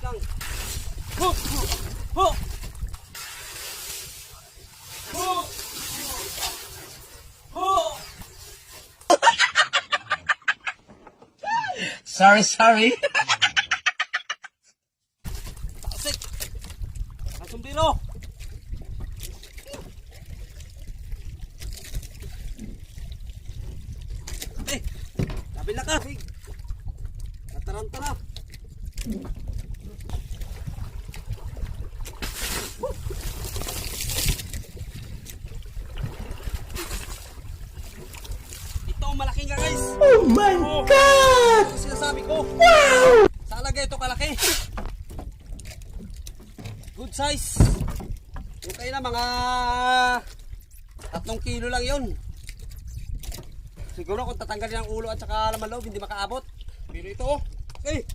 Relax lang. Ho! Ho! Ho! Sorry, sorry. Asik. Langsung biro. Eh, labi na ka. Tatarantara. Tatarantara. Malaking ka guys! Oh my God! Ito sinasabi ko! Wow! Sa alagay ito kalaki! Good size! Yung kayo na mga tatlong kilo lang yon. Siguro kung tatanggalin ang ulo at saka laman loob, hindi makaabot. Pero ito, oh, eh,